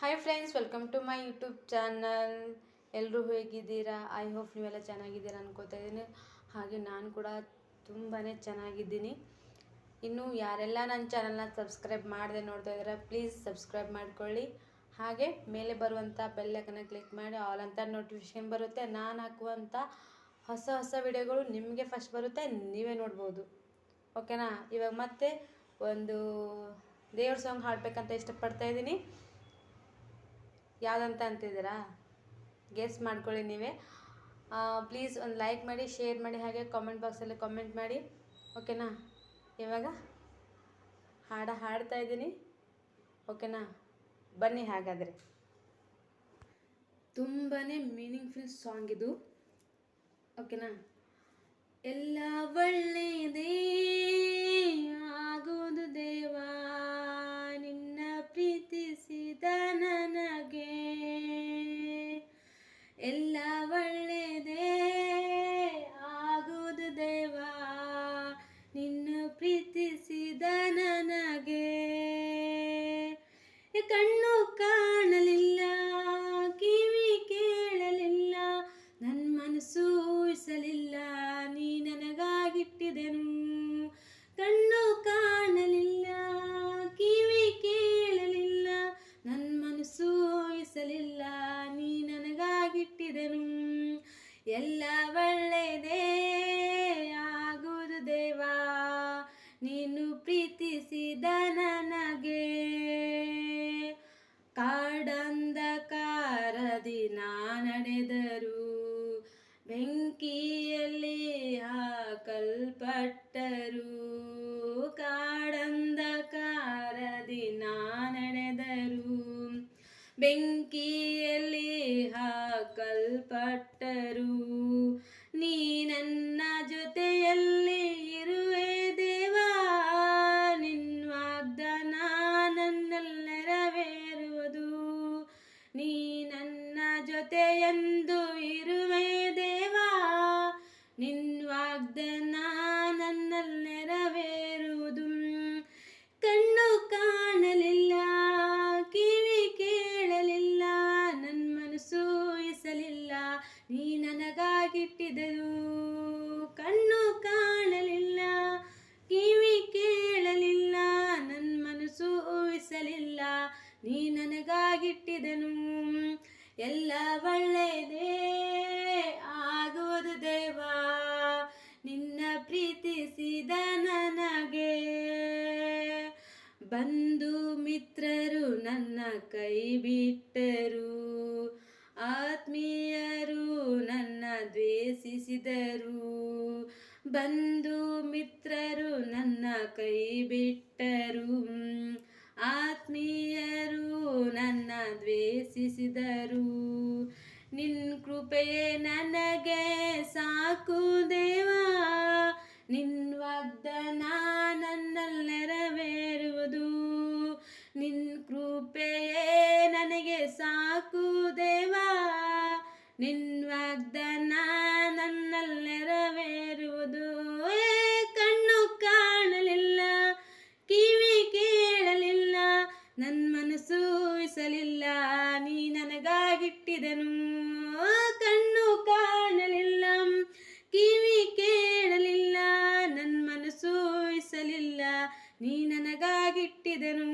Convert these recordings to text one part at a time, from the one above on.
Hi friends welcome to my YouTube channel ಎಲ್ಲರೂ ಹೇಗಿದ್ದೀರಾ? I hope ನೀವೆಲ್ಲ ಚೆನ್ನಾಗಿದ್ದೀರಾ ಅನ್ಕೋತಾ ಇದ್ದೀನಿ. ಹಾಗೆ ನಾನು ಕೂಡ ತುಂಬಾ ಚೆನ್ನಾಗಿದ್ದೀನಿ. ಇನ್ನು ಯಾರೆಲ್ಲ ನನ್ನ ಚಾನಲ್ನ ಸಬ್ಸ್ಕ್ರೈಬ್ ಮಾಡದೆ ನೋಡ್ತಾ ಇದ್ದೀರಾ ಪ್ಲೀಸ್ ಸಬ್ಸ್ಕ್ರೈಬ್ ಮಾಡ್ಕೊಳ್ಳಿ. ಹಾಗೆ ಮೇಲೆ ಬರುವಂಥ ಬೆಲ್ಲೈಕನ್ನ ಕ್ಲಿಕ್ ಮಾಡಿ ಆಲ್ ಅಂತ ನೋಟಿಫಿಕೇಶನ್ ಬರುತ್ತೆ. ನಾನು ಹಾಕುವಂಥ ಹೊಸ ಹೊಸ ವಿಡಿಯೋಗಳು ನಿಮಗೆ ಫಸ್ಟ್ ಬರುತ್ತೆ, ನೀವೇ ನೋಡ್ಬೋದು. ಓಕೆನಾ ಇವಾಗ ಮತ್ತೆ ಒಂದು ದೇವ್ರ ಸಾಂಗ್ ಹಾಡಬೇಕಂತ ಇಷ್ಟಪಡ್ತಾ ಇದ್ದೀನಿ. ಯಾವುದಂತ ಅಂತಿದ್ದೀರಾ? ಗೆಸ್ ಮಾಡ್ಕೊಳ್ಳಿ ನೀವೇ. ಪ್ಲೀಸ್ ಒಂದು ಲೈಕ್ ಮಾಡಿ ಶೇರ್ ಮಾಡಿ, ಹಾಗೆ ಕಾಮೆಂಟ್ ಬಾಕ್ಸಲ್ಲಿ ಕಾಮೆಂಟ್ ಮಾಡಿ. ಓಕೆನಾ ಇವಾಗ ಹಾಡ ಹಾಡ್ತಾ ಇದ್ದೀನಿ. ಓಕೆನಾ ಬನ್ನಿ ಹಾಗಾದರೆ. ತುಂಬಾ ಮೀನಿಂಗ್ಫುಲ್ ಸಾಂಗ್ ಇದು. ಓಕೆನಾ ಎಲ್ಲ ಒಳ್ಳೆಯದೇ ಆಗೋದು ದೇವಾ. ನಿನ್ನ ಪ್ರೀತಿಸಿದ ನನಗೆ ಕಣ್ಣು ಕಾಣಲಿಲ್ಲ, ಕಿವಿ ಕೇಳಲಿಲ್ಲ ನನ್ನ ಮನಸ್ಸು ಊಹಿಸಲಿಲ್ಲ ನೀ ನನಗಾಗಿಟ್ಟಿದೆನು. ಕಣ್ಣು ಕಾಣಲಿಲ್ಲ, ಕಿವಿ ಕೇಳಲಿಲ್ಲ ನನ್ನ ಮನಸ್ಸು ಊಹಿಸಲಿಲ್ಲ ನೀ ನನಗಾಗಿಟ್ಟಿದೆನು. ಎಲ್ಲ ಹಾಕಲ್ಪಟ್ಟರು ನೀ ನನ್ನ ಜೊತೆಯಲ್ಲಿ ಇರುವೆ ದೇವಾ. ನಿನ್ನ ವಾಗ್ದಾನ ನನ್ನಲ್ಲಿ ನೆರವೇರುವುದು ನೀ ನನ್ನ ಜೊತೆಯೆಂದು ಇರುವೆ ದೇವಾ. ನಿನ್ನ ವಾಗ್ದಾನ ನೀ ನನಗಾಗಿಟ್ಟಿದರು ಕಣ್ಣು ಕಾಣಲಿಲ್ಲ, ಕಿವಿ ಕೇಳಲಿಲ್ಲ ನನ್ನ ಮನಸ್ಸು ಊಹಿಸಲಿಲ್ಲ ನೀ ನನಗಾಗಿಟ್ಟಿದನು. ಎಲ್ಲ ಒಳ್ಳೆಯದೇ ಆಗುವುದು ದೇವಾ. ನಿನ್ನ ಪ್ರೀತಿಸಿದ ನನಗೆ ಬಂಧು ಮಿತ್ರರು ನನ್ನ ಕೈ ಬಿಟ್ಟರು. ಆತ್ಮೀಯರು ದ್ವೇಷಿಸಿದರು. ಬಂಧು ಮಿತ್ರರು ನನ್ನ ಕೈ ಬಿಟ್ಟರು. ಆತ್ಮೀಯರು ನನ್ನ ದ್ವೇಷಿಸಿದರು. ನಿನ್ ಕೃಪೆಯೇ ನನಗೆ ಸಾಕು ದೇವಾ. ನಿನ್ ವಾಗ್ದಾನ ನನ್ನಲ್ಲಿ ನೆರವೇರುವುದು. ನಿನ್ ಕೃಪೆಯೇ ನನಗೆ ಸಾಕು ದೇವಾ. ನಿನ್ ವಾಗ್ದಾನ ನನ್ನಲ್ಲಿ ನೆರವೇರುವುದು ಕಣ್ಣು ಕಾಣಲಿಲ್ಲ, ಕಿವಿ ಕೇಳಲಿಲ್ಲ ನನ್ನ ಮನಸ್ಸು ಇಸಲಿಲ್ಲ ನೀ ನನಗಾಗಿಟ್ಟಿದನು. ಕಣ್ಣು ಕಾಣಲಿಲ್ಲ, ಕಿವಿ ಕೇಳಲಿಲ್ಲ ನನ್ನ ಮನಸ್ಸು ಇಸಲಿಲ್ಲ ನೀ ನನಗಾಗಿಟ್ಟಿದನು.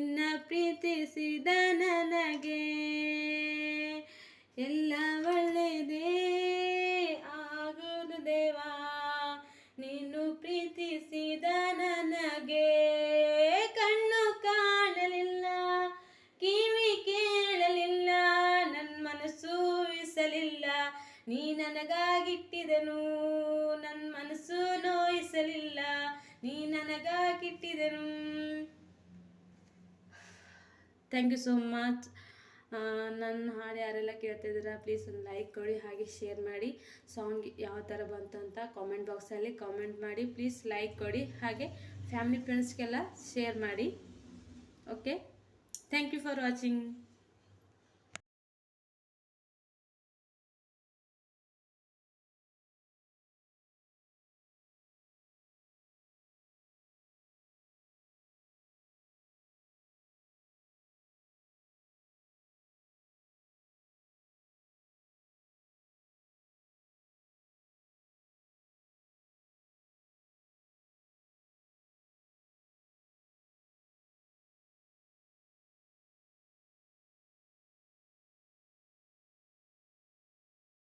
ನಿನ್ನ ಪ್ರೀತಿಸಿದ ನನಗೆ ಎಲ್ಲ ಒಳ್ಳೆಯದೇ ಆಗುವುದು ದೇವಾ. ನೀನು ಪ್ರೀತಿಸಿದ ನನಗೆ ಕಣ್ಣು ಕಾಣಲಿಲ್ಲ, ಕಿವಿ ಕೇಳಲಿಲ್ಲ ನನ್ನ ಮನಸ್ಸು ಇಸಲಿಲ್ಲ ನೀ ನನಗಾಗಿಟ್ಟಿದನು ನನ್ನ ಮನಸ್ಸು ನೋಯಿಸಲಿಲ್ಲ. ನೀ ನನಗಾಗಿಟ್ಟಿದನು ಥ್ಯಾಂಕ್ ಯು ಸೋ ಮಚ್ ನನ್ನ ಹಾಡು ಯಾರೆಲ್ಲ ಕೇಳ್ತಿದ್ದೀರಾ ಪ್ಲೀಸ್ ಒಂದು ಲೈಕ್ ಕೊಡಿ, ಹಾಗೆ ಶೇರ್ ಮಾಡಿ. ಸಾಂಗ್ ಯಾವ ಥರ ಬಂತು ಅಂತ ಕಾಮೆಂಟ್ ಬಾಕ್ಸಲ್ಲಿ ಕಾಮೆಂಟ್ ಮಾಡಿ. ಪ್ಲೀಸ್ ಲೈಕ್ ಕೊಡಿ, ಹಾಗೆ ಫ್ಯಾಮಿಲಿ ಫ್ರೆಂಡ್ಸ್ಗೆಲ್ಲ ಶೇರ್ ಮಾಡಿ. Okay thank you for watching